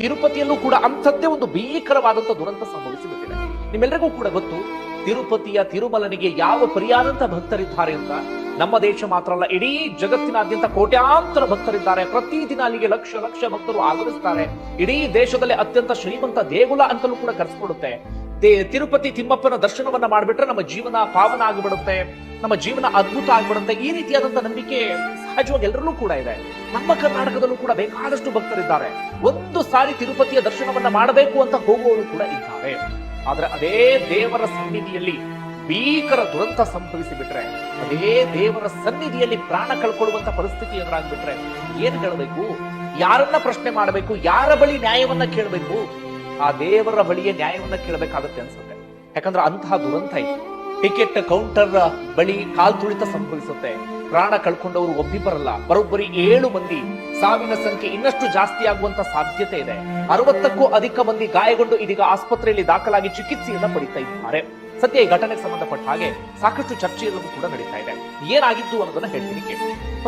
ತಿರುಪತಿಯಲ್ಲೂ ಕೂಡ ಅಂಥದ್ದೇ ಒಂದು ಭೀಕರವಾದಂತಹ ದುರಂತ ಸಂಭವಿಸಿಬಿಟ್ಟಿದೆ. ನಿಮ್ಮೆಲ್ಲರಿಗೂ ಕೂಡ ಗೊತ್ತು, ತಿರುಪತಿಯ ತಿರುಮಲನಿಗೆ ಯಾವ ಪರಿಯಾದಂತ ಭಕ್ತರಿದ್ದಾರೆ ಅಂತ. ನಮ್ಮ ದೇಶ ಮಾತ್ರ ಅಲ್ಲ, ಇಡೀ ಜಗತ್ತಿನಾದ್ಯಂತ ಕೋಟ್ಯಾಂತರ ಭಕ್ತರಿದ್ದಾರೆ. ಪ್ರತಿದಿನ ಅಲ್ಲಿಗೆ ಲಕ್ಷ ಲಕ್ಷ ಭಕ್ತರು ಆಗಮಿಸ್ತಾರೆ. ಇಡೀ ದೇಶದಲ್ಲಿ ಅತ್ಯಂತ ಶ್ರೀಮಂತ ದೇಗುಲ ಅಂತಲೂ ಕೂಡ ಕರೆಸ್ಕೊಡುತ್ತೆ. ತಿರುಪತಿ ತಿಮ್ಮಪ್ಪನ ದರ್ಶನವನ್ನ ಮಾಡಿಬಿಟ್ರೆ ನಮ್ಮ ಜೀವನ ಪಾವನ ಆಗಿಬಿಡುತ್ತೆ. ನಮ್ಮ ಜೀವನ ಅದ್ಭುತ ಆಗಿಬಿಡುತ್ತೆ. ಈ ರೀತಿಯಾದಂತ ನಂಬಿಕೆ ಸಹಜವಾಗಿ ಎಲ್ಲರಲ್ಲೂ ಕೂಡ ಇದೆ. ನಮ್ಮ ಕರ್ನಾಟಕದಲ್ಲೂ ಕೂಡ ಬೇಕಾದಷ್ಟು ಭಕ್ತರಿದ್ದಾರೆ. ಒಂದು ಸಾರಿ ತಿರುಪತಿಯ ದರ್ಶನವನ್ನ ಮಾಡಬೇಕು ಅಂತ ಹೋಗುವವರು ಕೂಡ ಇದ್ದಾರೆ. ಆದ್ರೆ ಅದೇ ದೇವರ ಸನ್ನಿಧಿಯಲ್ಲಿ ಭೀಕರ ದುರಂತ ಸಂಭವಿಸಿ ಬಿಟ್ರೆ ಅದೇ ದೇವರ ಸನ್ನಿಧಿಯಲ್ಲಿ ಪ್ರಾಣ ಕಳ್ಕೊಳ್ಳುವಂತ ಪರಿಸ್ಥಿತಿ ಎದುರಾಗ್ಬಿಟ್ರೆ ಏನ್ ಹೇಳಬೇಕು? ಯಾರನ್ನ ಪ್ರಶ್ನೆ ಮಾಡಬೇಕು? ಯಾರ ಬಳಿ ನ್ಯಾಯವನ್ನ ಕೇಳಬೇಕು? ಆ ದೇವರ ಬಳಿಯೇ ನ್ಯಾಯವನ್ನ ಕೇಳಬೇಕಾಗತ್ತೆ ಅನ್ಸುತ್ತೆ. ಯಾಕಂದ್ರೆ ಅಂತಹ ದುರಂತ ಇತ್ತು ಟಿಕೆಟ್ ಕೌಂಟರ್ ಬಳಿ ಕಾಲ್ ತುಳಿತ ಸಂಭವಿಸುತ್ತೆ. ಪ್ರಾಣ ಕಳ್ಕೊಂಡವರು ಒಬ್ಬಿಬ್ಬರಲ್ಲ, ಬರೋಬ್ಬರಿ ಏಳು ಮಂದಿ. ಸಾವಿನ ಸಂಖ್ಯೆ ಇನ್ನಷ್ಟು ಜಾಸ್ತಿ ಆಗುವಂತ ಸಾಧ್ಯತೆ ಇದೆ. ಅರವತ್ತಕ್ಕೂ ಅಧಿಕ ಮಂದಿ ಗಾಯಗೊಂಡು ಇದೀಗ ಆಸ್ಪತ್ರೆಯಲ್ಲಿ ದಾಖಲಾಗಿ ಚಿಕಿತ್ಸೆಯನ್ನ ಪಡಿತಾ ಇದ್ದಾರೆ. ಸದ್ಯ ಈ ಘಟನೆಗೆ ಸಂಬಂಧಪಟ್ಟ ಹಾಗೆ ಸಾಕಷ್ಟು ಚರ್ಚೆಯಲ್ಲೂ ಕೂಡ ನಡೀತಾ ಇದೆ. ಏನಾಗಿದ್ದು ಅನ್ನೋದನ್ನ ಹೇಳ್ತೀನಿ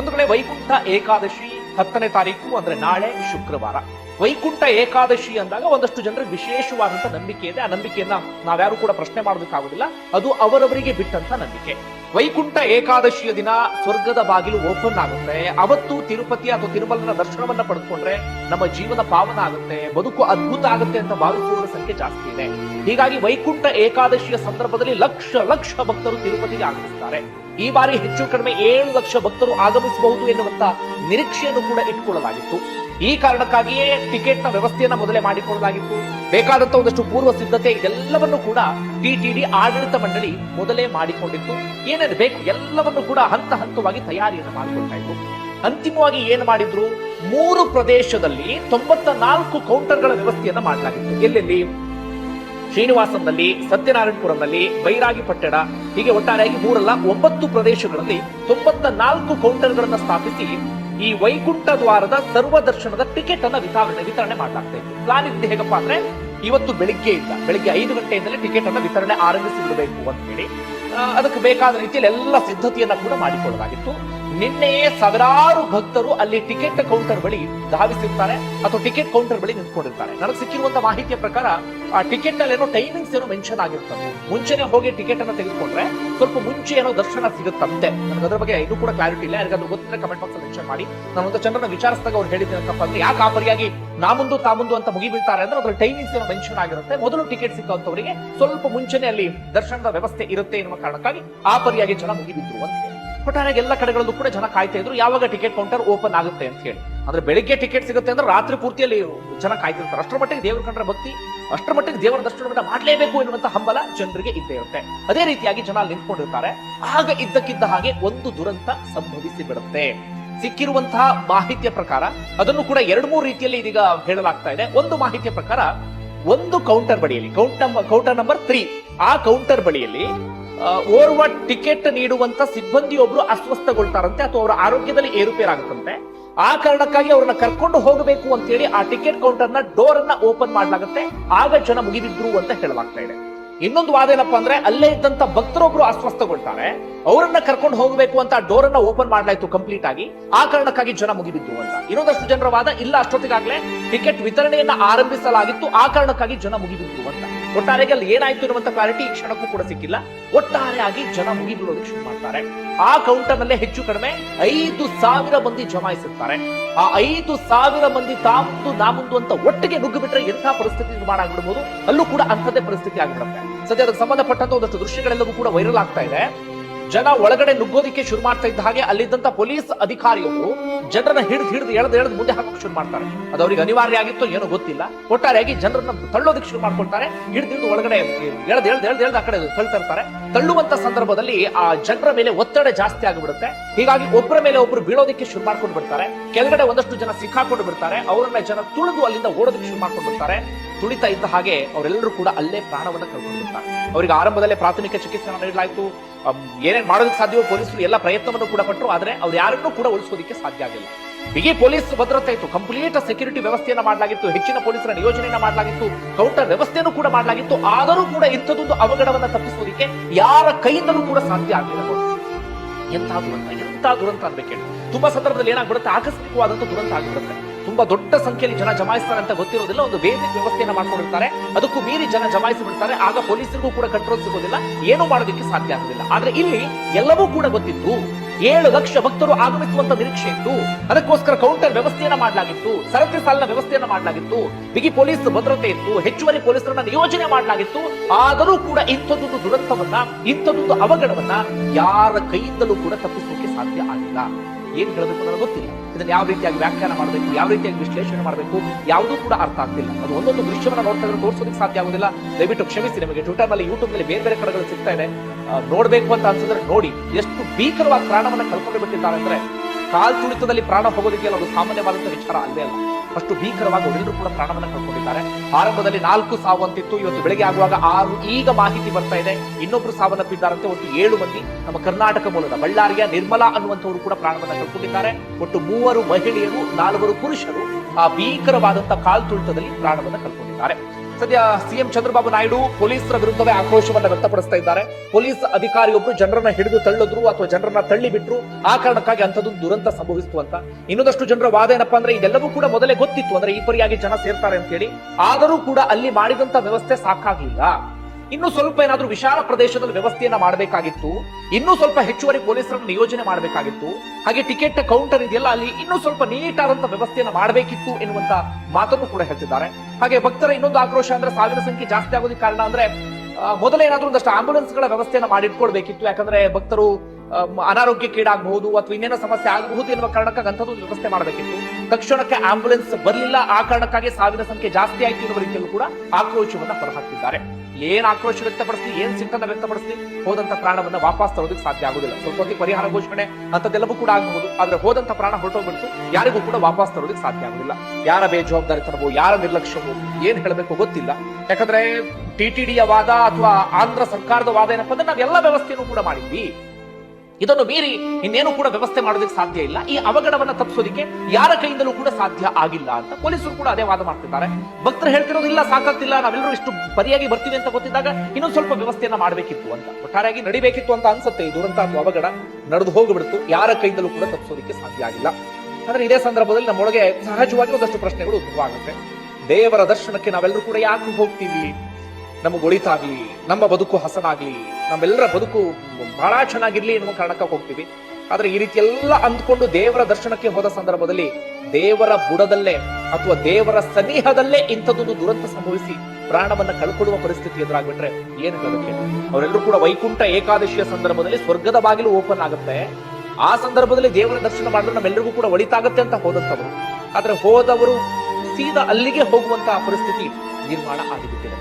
ಒಂದು ಕಡೆ ವೈಕುಂಠ ಏಕಾದಶಿ ಹತ್ತನೇ ತಾರೀಕು ಅಂದ್ರೆ ನಾಳೆ ಶುಕ್ರವಾರ. ವೈಕುಂಠ ಏಕಾದಶಿ ಅಂದಾಗ ಒಂದಷ್ಟು ಜನರಿಗೆ ವಿಶೇಷವಾದಂತ ನಂಬಿಕೆ ಇದೆ. ಆ ನಂಬಿಕೆಯನ್ನ ನಾವ್ಯಾರು ಕೂಡ ಪ್ರಶ್ನೆ ಮಾಡೋದಕ್ಕಾಗೋದಿಲ್ಲ. ಅದು ಅವರವರಿಗೆ ಬಿಟ್ಟಂತ ನಂಬಿಕೆ. ವೈಕುಂಠ ಏಕಾದಶಿಯ ದಿನ ಸ್ವರ್ಗದ ಬಾಗಿಲು ಓಪನ್ ಆಗುತ್ತೆ. ಅವತ್ತು ತಿರುಪತಿ ಅಥವಾ ತಿರುಮಲನ ದರ್ಶನವನ್ನ ಪಡೆದುಕೊಂಡ್ರೆ ನಮ್ಮ ಜೀವನ ಪಾವನ ಆಗುತ್ತೆ. ಬದುಕು ಅದ್ಭುತ ಆಗುತ್ತೆ ಅಂತ ಭಾವಿಸುವವರ ಸಂಖ್ಯೆ ಜಾಸ್ತಿ ಇದೆ. ಹೀಗಾಗಿ ವೈಕುಂಠ ಏಕಾದಶಿಯ ಸಂದರ್ಭದಲ್ಲಿ ಲಕ್ಷ ಲಕ್ಷ ಭಕ್ತರು ತಿರುಪತಿಗೆ ಆಗಮಿಸ್ತಾರೆ. ಈ ಬಾರಿ ಹೆಚ್ಚು ಕಡಿಮೆ ಏಳು ಲಕ್ಷ ಭಕ್ತರು ಆಗಮಿಸಬಹುದು ಎನ್ನುವಂತ ನಿರೀಕ್ಷೆಯನ್ನು ಕೂಡ ಇಟ್ಕೊಳ್ಳಲಾಗಿತ್ತು ಈ ಕಾರಣಕ್ಕಾಗಿಯೇ ಟಿಕೆಟ್ನ ವ್ಯವಸ್ಥೆಯನ್ನ ಮೊದಲೇ ಮಾಡಿಕೊಳ್ಳಲಾಗಿತ್ತು. ಬೇಕಾದಂತ ಒಂದಷ್ಟು ಪೂರ್ವ ಸಿದ್ಧತೆ ಇದೆಲ್ಲವನ್ನು ಕೂಡ ಟಿಟಿಡಿ ಆಡಳಿತ ಮಂಡಳಿ ಮೊದಲೇ ಮಾಡಿಕೊಂಡಿತ್ತು. ಏನೇನು ಬೇಕು ಎಲ್ಲವನ್ನು ಕೂಡ ಹಂತ ಹಂತವಾಗಿ ತಯಾರಿಯನ್ನು ಮಾಡಿಕೊಳ್ತಾ ಇತ್ತು. ಅಂತಿಮವಾಗಿ ಏನು ಮಾಡಿದ್ರು? ಮೂರು ಪ್ರದೇಶದಲ್ಲಿ ತೊಂಬತ್ತ ನಾಲ್ಕು ಕೌಂಟರ್ಗಳ ವ್ಯವಸ್ಥೆಯನ್ನ ಮಾಡಲಾಗಿತ್ತು. ಎಲ್ಲೆಲ್ಲಿ? ಶ್ರೀನಿವಾಸಂನಲ್ಲಿ ಸತ್ಯನಾರಾಯಣಪುರಂನಲ್ಲಿ, ಬೈರಾಗಿ ಪಟ್ಟಣ, ಹೀಗೆ ಒಟ್ಟಾರೆಯಾಗಿ ಮೂರಲ್ಲ, ಒಂಬತ್ತು ಪ್ರದೇಶಗಳಲ್ಲಿ ತೊಂಬತ್ತ ನಾಲ್ಕು ಕೌಂಟರ್ಗಳನ್ನ ಸ್ಥಾಪಿಸಿ ಈ ವೈಕುಂಠ ದ್ವಾರದ ಸರ್ವ ದರ್ಶನದ ಟಿಕೆಟ್ ಅನ್ನ ವಿತರಣೆ ವಿತರಣೆ ಮಾಡಲಾಗ್ತಾ ಇತ್ತು. ಪ್ಲಾನ್ ಇದ್ದು ಹೇಗಪ್ಪ ಅಂದ್ರೆ, ಇವತ್ತು ಬೆಳಿಗ್ಗೆಯಿಂದ ಬೆಳಿಗ್ಗೆ ಐದು ಗಂಟೆಯಿಂದಲೇ ಟಿಕೆಟ್ ಅನ್ನ ವಿತರಣೆ ಆರಂಭಿಸಿ ಬಿಡಬೇಕು ಅಂತ ಹೇಳಿ ಅದಕ್ಕೆ ಬೇಕಾದ ರೀತಿಯಲ್ಲಿ ಎಲ್ಲ ಸಿದ್ಧತೆಯನ್ನ ಕೂಡ ಮಾಡಿಕೊಳ್ಳಲಾಗಿತ್ತು. ನಿನ್ನೆಯೇ ಸಾವಿರಾರು ಭಕ್ತರು ಅಲ್ಲಿ ಟಿಕೆಟ್ ಕೌಂಟರ್ ಬಳಿ ಧಾವಿಸಿರ್ತಾರೆ, ಅಥವಾ ಟಿಕೆಟ್ ಕೌಂಟರ್ ಬಳಿ ನಿಂತ್ಕೊಂಡಿರ್ತಾರೆ. ನನಗೆ ಸಿಕ್ಕಿರುವಂತಹ ಮಾಹಿತಿಯ ಪ್ರಕಾರ ಆ ಟಿಕೆಟ್ ಅಲ್ಲಿ ಏನೋ ಟೈಮಿಂಗ್ಸ್ ಏನೋ ಮೆನ್ಷನ್ ಆಗಿರ್ತದೆ. ಮುಂಚೆನೆ ಹೋಗಿ ಟಿಕೆಟ್ ಅನ್ನ ತೆಗೆದುಕೊಂಡ್ರೆ ಸ್ವಲ್ಪ ಮುಂಚೆ ಏನೋ ದರ್ಶನ ಸಿಗುತ್ತಂತೆ. ನನಗೆ ಅದ್ರ ಬಗ್ಗೆ ಇನ್ನೂ ಕೂಡ ಕ್ಲಾರಿಟಿ ಇಲ್ಲ. ಯಾರಿಗಾದ್ರೂ ಗೊತ್ತಿದ್ರೆ ಕಮೆಂಟ್ ಬಾಕ್ಸ್ ಮೆನ್ಷನ್ ಮಾಡಿ. ನಾನು ಒಂದು ಜನರನ್ನ ವಿಚಾರಿಸಿದಾಗ ಅವ್ರು ಹೇಳಿದ್ದೇನಪ್ಪ ಅಂದ್ರೆ, ಯಾಕೆ ಆ ಪರಿಯಾಗಿ ನಾ ಮುಂದು ತಾ ಅಂತ ಮುಗಿಬೀಳ್ತಾರೆ ಅಂದ್ರೆ ಅದ್ರ ಟೈಮಿಂಗ್ಸ್ ಏನೋ ಮೆನ್ಷನ್ ಆಗಿರುತ್ತೆ. ಮೊದಲು ಟಿಕೆಟ್ ಸಿಕ್ಕಂತವರಿಗೆ ಸ್ವಲ್ಪ ಮುಂಚೆನೆ ಅಲ್ಲಿ ದರ್ಶನದ ವ್ಯವಸ್ಥೆ ಇರುತ್ತೆ ಎನ್ನುವ ಕಾರಣಕ್ಕಾಗಿ ಆ ಪರಿಯಾಗಿ ಜನ ಮುಗಿಬಿದ್ರು ಅಂತ ಹೇಳಿ. ಒಟ್ಟಾರೆ ಎಲ್ಲ ಕಡೆಗಳಲ್ಲೂ ಕೂಡ ಜನ ಕಾಯ್ತಾ ಇದ್ರು. ಯಾವಾಗ ಟಿಕೆಟ್ ಕೌಂಟರ್ ಓಪನ್ ಆಗುತ್ತೆ ಅಂತ ಹೇಳಿ. ಅಂದ್ರೆ ಬೆಳಿಗ್ಗೆ ಟಿಕೆಟ್ ಸಿಗುತ್ತೆ ಅಂದ್ರೆ ರಾತ್ರಿ ಪೂರ್ತಿಯಲ್ಲಿ ಜನ ಕಾಯ್ತಿರ್ತಾರೆ. ಅಷ್ಟರ ಮಟ್ಟಿಗೆ ದೇವರ ಕಂಡ್ರೆ ಭಕ್ತಿ, ಅಷ್ಟರ ಮಟ್ಟಿಗೆ ದೇವರ ದರ್ಶನವನ್ನ ಮಾಡಲೇಬೇಕು ಎನ್ನುವಂತ ಹಂಬಲ ಜನರಿಗೆ ಇದ್ದೇ ಇರುತ್ತೆ. ಅದೇ ರೀತಿಯಾಗಿ ಜನ ನಿಂತ್ಕೊಂಡಿರ್ತಾರೆ. ಆಗ ಇದ್ದಕ್ಕಿದ್ದ ಹಾಗೆ ಒಂದು ದುರಂತ ಸಂಭವಿಸಿ ಬಿಡುತ್ತೆ. ಸಿಕ್ಕಿರುವಂತಹ ಮಾಹಿತಿಯ ಪ್ರಕಾರ, ಅದನ್ನು ಕೂಡ ಎರಡು ಮೂರು ರೀತಿಯಲ್ಲಿ ಇದೀಗ ಹೇಳಲಾಗ್ತಾ ಇದೆ. ಒಂದು ಮಾಹಿತಿಯ ಪ್ರಕಾರ, ಒಂದು ಕೌಂಟರ್ ಬಳಿಯಲ್ಲಿ ಕೌಂಟರ್ ಕೌಂಟರ್ ನಂಬರ್ ತ್ರೀ ಆ ಕೌಂಟರ್ ಬಳಿಯಲ್ಲಿ ಓರ್ವ ಟಿಕೆಟ್ ನೀಡುವಂತ ಸಿಬ್ಬಂದಿಯೊಬ್ರು ಅಸ್ವಸ್ಥಗೊಳ್ತಾರಂತೆ ಅಥವಾ ಅವರ ಆರೋಗ್ಯದಲ್ಲಿ ಏರುಪೇರಾಗುತ್ತಂತೆ. ಆ ಕಾರಣಕ್ಕಾಗಿ ಅವ್ರನ್ನ ಕರ್ಕೊಂಡು ಹೋಗಬೇಕು ಅಂತ ಹೇಳಿ ಆ ಟಿಕೆಟ್ ಕೌಂಟರ್ನ ಡೋರ್ ಅನ್ನ ಓಪನ್ ಮಾಡಲಾಗುತ್ತೆ. ಆಗ ಜನ ಮುಗಿದಿದ್ರು ಅಂತ ಹೇಳಲಾಗ್ತಾ ಇದೆ. ಇನ್ನೊಂದು ವಾದ ಏನಪ್ಪಾ ಅಂದ್ರೆ ಅಲ್ಲೇ ಇದ್ದಂತ ಭಕ್ತರೊಬ್ರು ಅಸ್ವಸ್ಥಗೊಳ್ತಾರೆ. ಅವರನ್ನ ಕರ್ಕೊಂಡು ಹೋಗಬೇಕು ಅಂತ ಡೋರ್ ಅನ್ನ ಓಪನ್ ಮಾಡಲಾಯ್ತು ಕಂಪ್ಲೀಟ್ ಆಗಿ. ಆ ಕಾರಣಕ್ಕಾಗಿ ಜನ ಮುಗಿಬಿದ್ದು ಅಂತ. ಇನ್ನೊಂದಷ್ಟು ಜನರ ವಾದ ಇಲ್ಲ ಅಷ್ಟೊತ್ತಿಗಾಗ್ಲೇ ಟಿಕೆಟ್ ವಿತರಣೆಯನ್ನ ಆರಂಭಿಸಲಾಗಿತ್ತು. ಆ ಕಾರಣಕ್ಕಾಗಿ ಜನ ಮುಗಿಬಿದ್ದು ಅಂತ. ಒಟ್ಟಾರೆಗೆ ಅಲ್ಲಿ ಏನಾಯ್ತು ಅನ್ನುವಂತ ಕ್ಲಾರಿಟಿ ಈ ಕ್ಷಣಕ್ಕೂ ಕೂಡ ಸಿಕ್ಕಿಲ್ಲ. ಒಟ್ಟಾರೆಯಾಗಿ ಜನ ಮುಗಿಬಿಡೋದಕ್ಕೆ ಶುರು ಮಾಡ್ತಾರೆ. ಆ ಕೌಂಟರ್ ನಲ್ಲೇ ಹೆಚ್ಚು ಕಡಿಮೆ ಐದು ಸಾವಿರ ಮಂದಿ ಜಮಾಯಿಸುತ್ತಾರೆ ಆ ಐದು ಸಾವಿರ ಮಂದಿ ತಾಮುಂದು ನಾಮುಂದು ಅಂತ ಒಟ್ಟಿಗೆ ನುಗ್ಗಿಬಿಟ್ರೆ ಎಂತಹ ಪರಿಸ್ಥಿತಿ ನಿರ್ಮಾಣ ಆಗ್ಬಿಡ್ಬೋದು? ಅಲ್ಲೂ ಕೂಡ ಅಂಥದ್ದೇ ಪರಿಸ್ಥಿತಿ ಆಗ್ಬಿಡುತ್ತೆ. ಸದ್ಯ ಅದಕ್ಕೆ ಸಂಬಂಧಪಟ್ಟಂತ ಒಂದಷ್ಟು ದೃಶ್ಯಗಳೆಲ್ಲವೂ ಕೂಡ ವೈರಲ್ ಆಗ್ತಾ ಇದೆ. ಜನ ಒಳಗಡೆ ನುಗ್ಗೋದಿಕ್ಕೆ ಶುರು ಮಾಡ್ತಾ ಇದ್ದ ಹಾಗೆ ಅಲ್ಲಿದ್ದಂತ ಪೊಲೀಸ್ ಅಧಿಕಾರಿಯೊಬ್ಬರು ಜನರನ್ನ ಹಿಡಿದು ಹಿಡಿದು ಎಳೆದು ಎಳೆದು ಮುಂದೆ ಹಾಕಕ್ಕೆ ಶುರು ಮಾಡ್ತಾರೆ. ಅದು ಅವರಿಗೆ ಅನಿವಾರ್ಯ ಆಗಿತ್ತು ಏನೋ ಗೊತ್ತಿಲ್ಲ. ಒಟ್ಟಾರೆಯಾಗಿ ಜನರನ್ನ ತಳ್ಳೋದಕ್ಕೆ ಶುರು ಮಾಡ್ಕೊಳ್ತಾರೆ. ಹಿಡಿದು ಹಿಡಿದು ಒಳಗಡೆ ಎಳೆದು ಎಳೆದು ಎಳೆದು ಎಳೆದು ಆ ಕಡೆ ತಳ್ತಾ ಇರ್ತಾರೆ. ತಳ್ಳುವಂತ ಸಂದರ್ಭದಲ್ಲಿ ಆ ಜನರ ಮೇಲೆ ಒತ್ತಡ ಜಾಸ್ತಿ ಆಗಿಬಿಡುತ್ತೆ. ಹೀಗಾಗಿ ಒಬ್ಬರ ಮೇಲೆ ಒಬ್ರು ಬೀಳೋದಕ್ಕೆ ಶುರು ಮಾಡ್ಕೊಂಡು ಬಿಡ್ತಾರೆ. ಕೆಳಗಡೆ ಒಂದಷ್ಟು ಜನ ಸಿಕ್ಕಾಕೊಂಡು ಬಿಡ್ತಾರೆ. ಅವರನ್ನ ಜನ ತುಳಿದು ಅಲ್ಲಿಂದ ಓಡೋದಕ್ಕೆ ಶುರು ಮಾಡ್ಕೊಂಡು ಬಿಡ್ತಾರೆ. ತುಳಿತಾ ಇದ್ದ ಹಾಗೆ ಅವರೆಲ್ಲರೂ ಕೂಡ ಅಲ್ಲೇ ಪ್ರಾಣವನ್ನ ಕಳ್ಕೊಂಡು ಬಿಡ್ತಾರೆ ಅವರಿಗೆ ಆರಂಭದಲ್ಲೇ ಪ್ರಾಥಮಿಕ ಚಿಕಿತ್ಸೆ ನೀಡಲಾಯಿತು. ಅಮ್, ಏನೇನ್ ಮಾಡೋದಕ್ಕೆ ಸಾಧ್ಯವೋ ಪೊಲೀಸರು ಎಲ್ಲ ಪ್ರಯತ್ನವನ್ನು ಕೂಡ ಪಟ್ಟರು, ಆದ್ರೆ ಅವ್ರು ಯಾರನ್ನೂ ಕೂಡ ಉಳಿಸೋದಕ್ಕೆ ಸಾಧ್ಯ ಆಗಲಿಲ್ಲ ಬಿಗಿ ಪೊಲೀಸ್ ಭದ್ರತೆ ಇತ್ತು ಕಂಪ್ಲೀಟ್ ಸೆಕ್ಯೂರಿಟಿ ವ್ಯವಸ್ಥೆಯನ್ನ ಮಾಡಲಾಗಿತ್ತು. ಹೆಚ್ಚಿನ ಪೊಲೀಸರ ನಿಯೋಜನೆಯನ್ನ ಮಾಡಲಾಗಿತ್ತು. ಕೌಂಟರ್ ವ್ಯವಸ್ಥೆಯನ್ನು ಕೂಡ ಮಾಡಲಾಗಿತ್ತು. ಆದರೂ ಕೂಡ ಇಂಥದ್ದೊಂದು ಅವಘಡವನ್ನ ತಪ್ಪಿಸೋದಕ್ಕೆ ಯಾರ ಕೈಯಿಂದಲೂ ಕೂಡ ಸಾಧ್ಯ ಆಗಲಿಲ್ಲ ಎಂತ ಎಂಥ ದುರಂತ ಎಂಥ ದುರಂತ ಅನ್ಬೇಕು ಹೇಳಿ ತುಂಬಾ ಸಂದರ್ಭದಲ್ಲಿ ಏನಾಗ್ಬಿಡುತ್ತೆ? ಆಕಸ್ಮಿಕವಾದಂತ ದುರಂತ ಆಗ್ಬಿಡುತ್ತೆ. ತುಂಬಾ ದೊಡ್ಡ ಸಂಖ್ಯೆಯಲ್ಲಿ ಜನ ಜಮಾಯಿಸ್ತಾರೆ ಅಂತ ಗೊತ್ತಿರೋದಿಲ್ಲ. ಒಂದು ಬೇಸಿಕ್ ವ್ಯವಸ್ಥೆಯನ್ನು ಮಾಡ್ಕೊಂಡಿರ್ತಾರೆ. ಅದಕ್ಕೂ ಮೀರಿ ಜನ ಜಮಾಯಿಸಿ ಬಿಡ್ತಾರೆ. ಆಗ ಪೊಲೀಸರಿಗೂ ಕೂಡ ಕಂಟ್ರೋಲ್ ಸಿಗೋದಿಲ್ಲ. ಏನು ಮಾಡೋದಕ್ಕೆ ಸಾಧ್ಯ ಆಗೋದಿಲ್ಲ. ಆದ್ರೆ ಇಲ್ಲಿ ಎಲ್ಲವೂ ಕೂಡ ಗೊತ್ತಿತ್ತು ಏಳು ಲಕ್ಷ ಭಕ್ತರು ಆಗಮಿಸುವಂತ ನಿರೀಕ್ಷೆ ಇತ್ತು. ಅದಕ್ಕೋಸ್ಕರ ಕೌಂಟರ್ ವ್ಯವಸ್ಥೆಯನ್ನ ಮಾಡಲಾಗಿತ್ತು. ಸರತಿ ಸಾಲಿನ ವ್ಯವಸ್ಥೆಯನ್ನ ಮಾಡಲಾಗಿತ್ತು. ಬಿಗಿ ಪೊಲೀಸ್ ಭದ್ರತೆ ಇತ್ತು. ಹೆಚ್ಚುವರಿ ಪೊಲೀಸರನ್ನ ನಿಯೋಜನೆ ಮಾಡಲಾಗಿತ್ತು. ಆದರೂ ಕೂಡ ಇಂಥದ್ದೊಂದು ದುರಂತವನ್ನ, ಇಂಥದ್ದೊಂದು ಅವಘಡವನ್ನ ಯಾರ ಕೈಯಿಂದಲೂ ಕೂಡ ತಪ್ಪಿಸೋಕೆ ಸಾಧ್ಯ ಆಗಿಲ್ಲ. ಏನ್ ಹೇಳಬೇಕು ನನಗೆ ಗೊತ್ತಿಲ್ಲ. ಇದನ್ನ ಯಾವ ರೀತಿಯಾಗಿ ವ್ಯಾಖ್ಯಾನ ಮಾಡಬೇಕು, ಯಾವ ರೀತಿಯಾಗಿ ವಿಶ್ಲೇಷಣೆ ಮಾಡಬೇಕು, ಯಾವುದೂ ಕೂಡ ಅರ್ಥ ಆಗ್ತಿಲ್ಲ. ಅದು ಒಂದೊಂದು ದೃಶ್ಯವನ್ನ ನೋಡ್ತಾ ಇದ್ರೆ ತೋರಿಸೋದಕ್ಕೆ ಸಾಧ್ಯ ಆಗುದಿಲ್ಲ. ದಯವಿಟ್ಟು ಕ್ಷಮಿಸಿ ನಿಮಗೆ ಟ್ವಿಟರ್ನಲ್ಲಿ ಯೂಟ್ಯೂಬ್ನಲ್ಲಿ ಬೇರೆ ಬೇರೆ ಕಡೆಗಳು ಸಿಗ್ತಾ ಇದೆ. ನೋಡ್ಬೇಕು ಅಂತ ಅನ್ಸಿದ್ರೆ ನೋಡಿ, ಎಷ್ಟು ಭೀಕರವಾದ ಪ್ರಾಣವನ್ನ ಕಳ್ಕೊಂಡು ಬಿಟ್ಟಿದ್ದಾರೆ ಅಂದ್ರೆ ಕಾಲ್ ತುಳಿತದಲ್ಲಿ ಪ್ರಾಣ ಹೋಗೋದಕ್ಕೆ ಅದು ಸಾಮಾನ್ಯವಾದಂತಹ ವಿಚಾರ ಅಲ್ಲೇ ಅಲ್ಲ. ಅಷ್ಟು ಭೀಕರವಾಗಿ ಅವರೆಲ್ಲರೂ ಕೂಡ ಪ್ರಾಣವನ್ನು ಕಳ್ಕೊಂಡಿದ್ದಾರೆ. ಆರಂಭದಲ್ಲಿ ನಾಲ್ಕು ಸಾವು ಅಂತಿತ್ತು. ಇವತ್ತು ಬೆಳಗ್ಗೆ ಆಗುವಾಗ ಆರು, ಈಗ ಮಾಹಿತಿ ಬರ್ತಾ ಇದೆ. ಇನ್ನೊಬ್ರು ಸಾವನ್ನಪ್ಪಿದ್ದಾರಂತೆ ಒಟ್ಟು ಏಳು ಮಂದಿ ನಮ್ಮ ಕರ್ನಾಟಕ ಮೂಲದ ಬಳ್ಳಾರಿಯ ನಿರ್ಮಲಾ ಅನ್ನುವಂಥವರು ಕೂಡ ಪ್ರಾಣವನ್ನು ಕಳ್ಕೊಂಡಿದ್ದಾರೆ. ಒಟ್ಟು ಮೂವರು ಮಹಿಳೆಯರು, ನಾಲ್ವರು ಪುರುಷರು ಆ ಭೀಕರವಾದಂತಹ ಕಾಲ್ ತುಳಿತದಲ್ಲಿ ಪ್ರಾಣವನ್ನ ಕಳ್ಕೊಂಡಿದ್ದಾರೆ. ಸದ್ಯ ಸಿಎಂ ಚಂದ್ರಬಾಬು ನಾಯ್ಡು ಪೊಲೀಸರ ವಿರುದ್ಧವೇ ಆಕ್ರೋಶವನ್ನ ವ್ಯಕ್ತಪಡಿಸ್ತಾ ಇದ್ದಾರೆ. ಪೊಲೀಸ್ ಅಧಿಕಾರಿಯೊಬ್ರು ಜನರನ್ನ ಹಿಡಿದು ತಳ್ಳಿದ್ರು ಅಥವಾ ಜನರನ್ನ ತಳ್ಳಿ ಬಿಟ್ರು ಆ ಕಾರಣಕ್ಕಾಗಿ ಅಂಥದ್ದು ದುರಂತ ಸಂಭವಿಸಿತು ಅಂತ. ಇನ್ನೊಂದಷ್ಟು ಜನರ ವಾದ ಏನಪ್ಪಾ ಅಂದ್ರೆ ಇದೆಲ್ಲವೂ ಕೂಡ ಮೊದಲೇ ಗೊತ್ತಿತ್ತು. ಅಂದ್ರೆ ಈ ಪರಿಯಾಗಿ ಜನ ಸೇರ್ತಾರೆ ಅಂತ ಹೇಳಿ. ಆದರೂ ಕೂಡ ಅಲ್ಲಿ ಮಾಡಿದಂತ ವ್ಯವಸ್ಥೆ ಸಾಕಾಗ್ಲಿಲ್ಲ. ಇನ್ನು ಸ್ವಲ್ಪ ಏನಾದರೂ ವಿಶಾಲ ಪ್ರದೇಶದಲ್ಲಿ ವ್ಯವಸ್ಥೆಯನ್ನ ಮಾಡಬೇಕಾಗಿತ್ತು, ಇನ್ನೂ ಸ್ವಲ್ಪ ಹೆಚ್ಚುವರಿ ಪೊಲೀಸರನ್ನು ನಿಯೋಜನೆ ಮಾಡಬೇಕಾಗಿತ್ತು, ಹಾಗೆ ಟಿಕೆಟ್, ಕೌಂಟರ್ ಇದೆಯಲ್ಲ ಅಲ್ಲಿ ಇನ್ನೂ ಸ್ವಲ್ಪ ನೀಟಾದಂತ ವ್ಯವಸ್ಥೆಯನ್ನ ಮಾಡಬೇಕಿತ್ತು ಎನ್ನುವಂತ ಮಾತನ್ನು ಕೂಡ ಹೇಳ್ತಿದ್ದಾರೆ. ಹಾಗೆ ಭಕ್ತರ ಇನ್ನೊಂದು ಆಕ್ರೋಶ ಅಂದ್ರೆ ಸಾವಿನ ಸಂಖ್ಯೆ ಜಾಸ್ತಿ ಆಗೋದಕ್ಕೆ ಕಾರಣ ಅಂದ್ರೆ ಮೊದಲೇನಾದ್ರೂ ಒಂದಷ್ಟು ಆಂಬುಲೆನ್ಸ್ಗಳ ವ್ಯವಸ್ಥೆಯನ್ನ ಮಾಡಿಟ್ಕೊಳ್ಬೇಕಿತ್ತು. ಯಾಕಂದ್ರೆ ಭಕ್ತರು ಅನಾರೋಗ್ಯಕ್ಕೀಡಾಗಬಹುದು ಅಥವಾ ಇನ್ನೇನೋ ಸಮಸ್ಯೆ ಆಗಬಹುದು ಎನ್ನುವ ಕಾರಣಕ್ಕಾಗಿ ಅಂಥದ್ದು ವ್ಯವಸ್ಥೆ ಮಾಡಬೇಕಿತ್ತು. ತಕ್ಷಣಕ್ಕೆ ಆಂಬುಲೆನ್ಸ್ ಬರಲಿಲ್ಲ, ಆ ಕಾರಣಕ್ಕಾಗಿ ಸಾವಿನ ಸಂಖ್ಯೆ ಜಾಸ್ತಿ ಆಯಿತು ಎನ್ನುವ ರೀತಿಯಲ್ಲೂ ಕೂಡ ಆಕ್ರೋಶವನ್ನು ಹೊರಹಾಕಿದ್ದಾರೆ. ಏನ್ ಆಕ್ರೋಶ ವ್ಯಕ್ತಪಡಿಸ್ಲಿ, ಏನ್ ಸಿಟ್ಟನ್ನ ವ್ಯಕ್ತಪಡಿಸ್ಲಿ, ಹೋದಂತ ಪ್ರಾಣವನ್ನ ವಾಪಸ್ ತರೋದಕ್ಕೆ ಸಾಧ್ಯ ಆಗುದಿಲ್ಲ. ಸ್ವಲ್ಪ ಪರಿಹಾರ ಘೋಷಣೆ ಅಂತದೆಲ್ಲವೂ ಕೂಡ ಆಗಬಹುದು. ಆದ್ರೆ ಹೋದಂತ ಪ್ರಾಣ ಹೊರಟೋಗ್ಬಿಟ್ಟು ಯಾರಿಗೂ ಕೂಡ ವಾಪಸ್ ತರೋದಕ್ಕೆ ಸಾಧ್ಯ ಆಗುದಿಲ್ಲ. ಯಾರ ಬೇಜವಾಬ್ದಾರಿತನವೋ ಯಾರ ನಿರ್ಲಕ್ಷ್ಯವೋ, ಏನ್ ಹೇಳಬೇಕು ಗೊತ್ತಿಲ್ಲ. ಯಾಕಂದ್ರೆ ಟಿಟಿಡಿಯ ವಾದ ಅಥವಾ ಆಂಧ್ರ ಸರ್ಕಾರದ ವಾದ ಏನಪ್ಪ ಅಂದ್ರೆ ನಾವೆಲ್ಲ ವ್ಯವಸ್ಥೆಯನ್ನು ಕೂಡ ಮಾಡಿದ್ವಿ. ಇದನ್ನು ಮೀರಿ ಇನ್ನೇನು ಕೂಡ ವ್ಯವಸ್ಥೆ ಮಾಡೋದಕ್ಕೆ ಸಾಧ್ಯ ಇಲ್ಲ. ಈ ಅವಘಡವನ್ನ ತಪ್ಪಿಸೋದಕ್ಕೆ ಯಾರ ಕೈಯಿಂದಲೂ ಕೂಡ ಸಾಧ್ಯ ಆಗಿಲ್ಲ ಅಂತ ಪೊಲೀಸರು ಕೂಡ ಅದೇ ವಾದ ಮಾಡ್ತಿದ್ದಾರೆ. ಭಕ್ತರು ಹೇಳ್ತಿರೋದಿಲ್ಲ ಸಾಕಾಗ್ತಿಲ್ಲ, ನಾವೆಲ್ಲರೂ ಇಷ್ಟು ಪರಿಯಾಗಿ ಬರ್ತೀವಿ ಅಂತ ಗೊತ್ತಿದ್ದಾಗ ಇನ್ನೊಂದು ಸ್ವಲ್ಪ ವ್ಯವಸ್ಥೆಯನ್ನ ಮಾಡಬೇಕಿತ್ತು ಅಂತ. ಒಟ್ಟಾರೆಯಾಗಿ ನಡಿಬೇಕಿತ್ತು ಅಂತ ಅನ್ಸುತ್ತೆ. ಈ ದುರಂತ ಅಥವಾ ಅವಘಡ ನಡೆದು ಹೋಗ್ಬಿಡ್ತು. ಯಾರ ಕೈಯಿಂದಲೂ ಕೂಡ ತಪ್ಪಿಸೋದಕ್ಕೆ ಸಾಧ್ಯ ಆಗಿಲ್ಲ. ಅಂದ್ರೆ ಇದೇ ಸಂದರ್ಭದಲ್ಲಿ ನಮ್ಮೊಳಗೆ ಸಹಜವಾಗಿ ಒಂದಷ್ಟು ಪ್ರಶ್ನೆಗಳು ಉದ್ಭವ ಆಗುತ್ತೆ. ದೇವರ ದರ್ಶನಕ್ಕೆ ನಾವೆಲ್ಲರೂ ಕೂಡ ಯಾಕೆ ಹೋಗ್ತೀವಿ? ನಮಗೆ ಒಳಿತಾಗ್ಲಿ ನಮ್ಮ ಬದುಕು ಹಸನಾಗ್ಲಿ, ನಮ್ಮೆಲ್ಲರ ಬದುಕು ಬಹಳ ಚೆನ್ನಾಗಿರ್ಲಿ ಎನ್ನುವ ಕಾರಣಕ್ಕೆ ಹೋಗ್ತೀವಿ. ಆದ್ರೆ ಈ ರೀತಿ ಎಲ್ಲ ಅಂದ್ಕೊಂಡು ದೇವರ ದರ್ಶನಕ್ಕೆ ಹೋದ ಸಂದರ್ಭದಲ್ಲಿ ದೇವರ ಬುಡದಲ್ಲೇ ಅಥವಾ ದೇವರ ಸನಿಹದಲ್ಲೇ ಇಂಥದ್ದೊಂದು ದುರಂತ ಸಂಭವಿಸಿ ಪ್ರಾಣವನ್ನ ಕಳ್ಕೊಳ್ಳುವ ಪರಿಸ್ಥಿತಿ ಎದುರಾಗ್ಬಿಟ್ರೆ ಏನು ಹೇಳೋದಕ್ಕೆ? ಅವರೆಲ್ಲರೂ ಕೂಡ ವೈಕುಂಠ ಏಕಾದಶಿಯ ಸಂದರ್ಭದಲ್ಲಿ ಸ್ವರ್ಗದ ಬಾಗಿಲು ಓಪನ್ ಆಗುತ್ತೆ. ಆ ಸಂದರ್ಭದಲ್ಲಿ ದೇವರ ದರ್ಶನ ಮಾಡಲು ನಮ್ಮೆಲ್ಲರಿಗೂ ಕೂಡ ಒಳಿತಾಗತ್ತೆ ಅಂತ ಹೋದಂತವರು ಆದ್ರೆ ಹೋದವರು ಸೀದಾ ಅಲ್ಲಿಗೆ ಹೋಗುವಂತಹ ಪರಿಸ್ಥಿತಿ ನಿರ್ಮಾಣ ಆಗಿಬಿಟ್ಟಿದೆ.